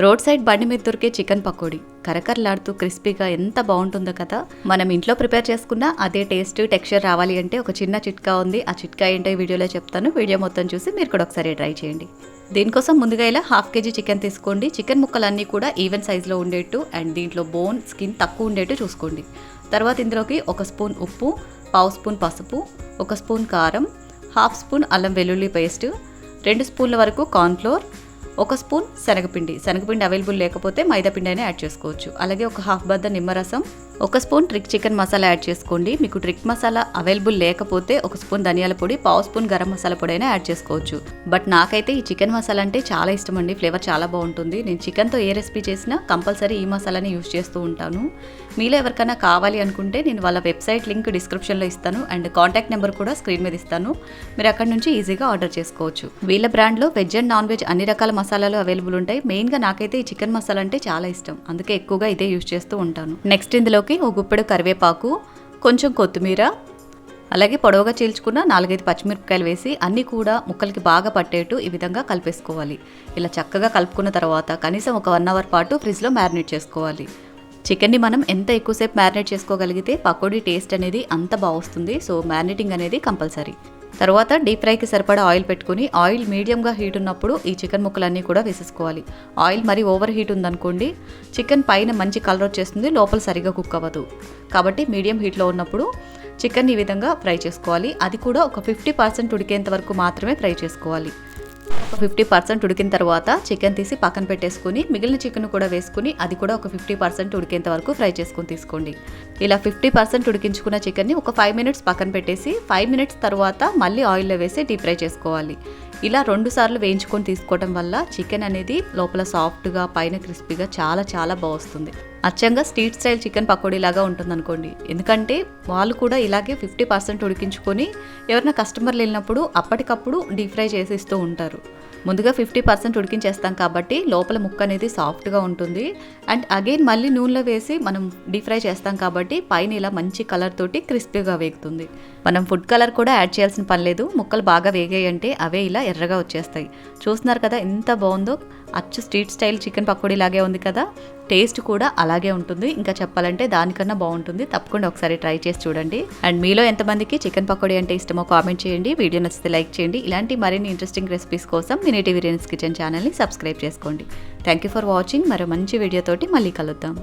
Road side బండి మీద దొరికే చికెన్ పకోడీ. కరకరలాడుతూ క్రిస్పీగా ఎంత బాగుంటుందో కదా. మనం ఇంట్లో ప్రిపేర్ చేసుకున్న అదే టేస్ట్ టెక్స్చర్ రావాలి అంటే ఒక చిన్న చిట్కా ఉంది. ఆ చిట్కా ఏంటో ఈ వీడియోలో చెప్తాను. వీడియో మొత్తం చూసి మీరు కూడా ఒకసారి ట్రై చేయండి. దీనికోసం ముందుగా ఇలా హాఫ్ కేజీ చికెన్ తీసుకోండి. చికెన్ ముక్కలన్నీ కూడా ఈవెన్ సైజులో ఉండేట్టు అండ్ దీంట్లో బోన్ స్కిన్ తక్కువ ఉండేట్టు చూసుకోండి. తర్వాత ఇందులోకి ఒక స్పూన్ ఉప్పు పావు స్పూన్ పసుపు ఒక స్పూన్ కారం హాఫ్ స్పూన్ అల్లం వెల్లుల్లి పేస్ట్ రెండు స్పూన్ల వరకు కార్న్ఫ్లోర్ ఒక స్పూన్ శనగపిండి. శనగపిండి అవైలబుల్ లేకపోతే మైదా పిండి అయినా యాడ్ చేసుకోవచ్చు. అలాగే ఒక హాఫ్ బద్ద నిమ్మరసం ఒక spoon trick chicken masala add చేసుకోండి. మీకు ట్రిక్ మసాలా అవైలబుల్ లేకపోతే ఒక స్పూన్ ధనియాల పొడి పావు స్పూన్ గరం మసాలా పొడి అయినా యాడ్ చేసుకోవచ్చు. బట్ నాకైతే ఈ చికెన్ మసాలా అంటే చాలా ఇష్టం అండి. ఫ్లేవర్ చాలా బాగుంటుంది. నేను చికెన్తో ఏ రెసిపీ చేసినా కంపల్సరీ ఈ మసాలాని యూస్ చేస్తూ ఉంటాను. మీలో ఎవరికైనా కావాలి అనుకుంటే నేను వాళ్ళ వెబ్సైట్ లింక్ డిస్క్రిప్షన్లో ఇస్తాను. అండ్ కాంటాక్ట్ నెంబర్ కూడా స్క్రీన్ మీద ఇస్తాను. మీరు అక్కడ నుంచి ఈజీగా ఆర్డర్ చేసుకోవచ్చు. వీళ్ళ బ్రాండ్లో వెజ్ అండ్ నాన్ వెజ్ అన్ని రకాల మసాలాలు అవైలబుల్ ఉంటాయి. మెయిన్గా నాకైతే ఈ చికెన్ మసాలా అంటే చాలా ఇష్టం. అందుకే ఎక్కువగా ఇదే యూస్ చేస్తూ ఉంటాను. నెక్స్ట్ ఇందులో ఇందులోకి ఓ గుప్పెడు కరివేపాకు కొంచెం కొత్తిమీర అలాగే పొడవుగా చీల్చుకున్న నాలుగైదు పచ్చిమిరపకాయలు వేసి అన్నీ కూడా ముక్కలకి బాగా పట్టేట్టు ఈ విధంగా కలిపేసుకోవాలి. ఇలా చక్కగా కలుపుకున్న తర్వాత కనీసం ఒక వన్ అవర్ పాటు ఫ్రిడ్జ్లో మ్యారినేట్ చేసుకోవాలి. చికెన్ని మనం ఎంత ఎక్కువసేపు మ్యారినేట్ చేసుకోగలిగితే పకోడీ టేస్ట్ అనేది అంత బాగొస్తుంది సో మ్యారినేటింగ్ అనేది కంపల్సరీ. తర్వాత డీప్ ఫ్రైకి సరిపడా ఆయిల్ పెట్టుకుని ఆయిల్ మీడియంగా హీట్ ఉన్నప్పుడు ఈ చికెన్ ముక్కలన్నీ కూడా వేసేసుకోవాలి. ఆయిల్ మరి ఓవర్ హీట్ ఉందనుకోండి చికెన్ పైన మంచి కలర్ వచ్చేస్తుంది లోపల సరిగా కుక్ అవ్వదు. కాబట్టి మీడియం హీట్లో ఉన్నప్పుడు చికెన్ ఈ విధంగా ఫ్రై చేసుకోవాలి. అది కూడా ఒక ఫిఫ్టీ పర్సెంట్ ఉడికేంత వరకు మాత్రమే ఫ్రై చేసుకోవాలి. ఫిఫ్టీ పర్సెంట్ ఉడికిన తర్వాత చికెన్ తీసి పక్కన పెట్టేసుకుని మిగిలిన చికెన్ కూడా వేసుకుని అది కూడా ఒక ఫిఫ్టీ పర్సెంట్ ఉడికేంత వరకు ఫ్రై చేసుకుని తీసుకోండి. ఇలా ఫిఫ్టీ పర్సెంట్ ఉడికించుకున్న చికెన్ని ఒక ఫైవ్ మినిట్స్ పక్కన పెట్టేసి ఫైవ్ మినిట్స్ తర్వాత మళ్ళీ ఆయిల్లో వేసి డీప్ ఫ్రై చేసుకోవాలి. ఇలా రెండు సార్లు వేయించుకొని తీసుకోవడం వల్ల చికెన్ అనేది లోపల సాఫ్ట్గా పైన క్రిస్పీగా చాలా చాలా బాగుస్తుంది అచ్చంగా స్ట్రీట్ స్టైల్ చికెన్ పకోడీ లాగా ఉంటుందనుకోండి. ఎందుకంటే వాళ్ళు కూడా ఇలాగే ఫిఫ్టీ పర్సెంట్ ఉడికించుకొని ఎవరైనా కస్టమర్లు వెళ్ళినప్పుడు అప్పటికప్పుడు డీప్ ఫ్రై చేసి ఇస్తూ ఉంటారు. ముందుగా ఫిఫ్టీ పర్సెంట్ ఉడికించేస్తాం కాబట్టి లోపల ముక్క అనేది సాఫ్ట్గా ఉంటుంది. అండ్ అగైన్ మళ్ళీ నూనెలో వేసి మనం డీప్ ఫ్రై చేస్తాం కాబట్టి పైన ఇలా మంచి కలర్ తోటి క్రిస్పీగా వేగుతుంది. మనం ఫుడ్ కలర్ కూడా యాడ్ చేయాల్సిన పని లేదు. ముక్కలు బాగా వేగాయి అంటే అవే ఇలా ఎర్రగా వచ్చేస్తాయి. చూస్తున్నారు కదా ఎంత బాగుందో? అచ్చు స్ట్రీట్ స్టైల్ చికెన్ పకోడీ లాగే ఉంది కదా? టేస్ట్ కూడా అలాగే ఉంటుంది. ఇంకా చెప్పాలంటే దానికన్నా బాగుంటుంది. తప్పకుండా ఒకసారి ట్రై చేసి చూడండి. అండ్ మీలో ఎంతమందికి చికెన్ పకోడీ అంటే ఇష్టమో కామెంట్ చేయండి. వీడియో నచ్చితే లైక్ చేయండి. ఇలాంటి మరిన్ని ఇంట్రెస్టింగ్ రెసిపీస్ కోసం మీ నేటివ్ కిచెన్ ఛానల్ని సబ్స్క్రైబ్ చేసుకోండి. థ్యాంక్ యూ ఫర్ వాచింగ్ మరో మంచి వీడియోతోటి మళ్ళీ కలుద్దాం.